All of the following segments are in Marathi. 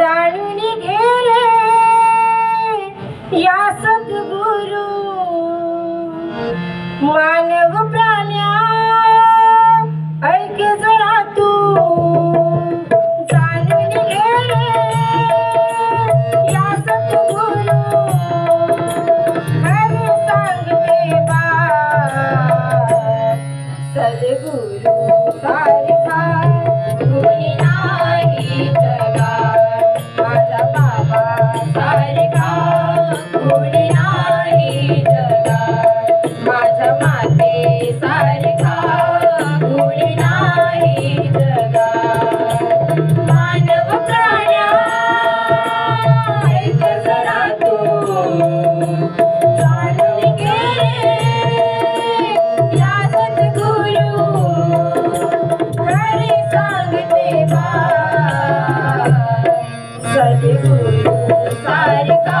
जाणून घे रे या सद्गुरु. मानव सारिका.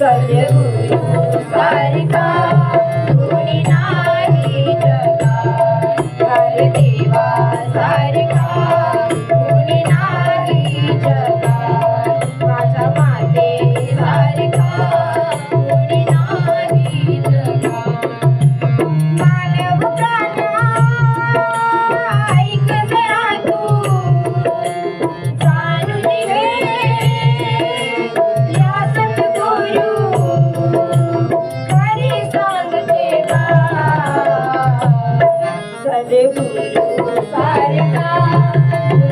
सय गुरु सारिका गुणी नाही जगा हर देवा सारिका गुणी नाही देऊ सारिका.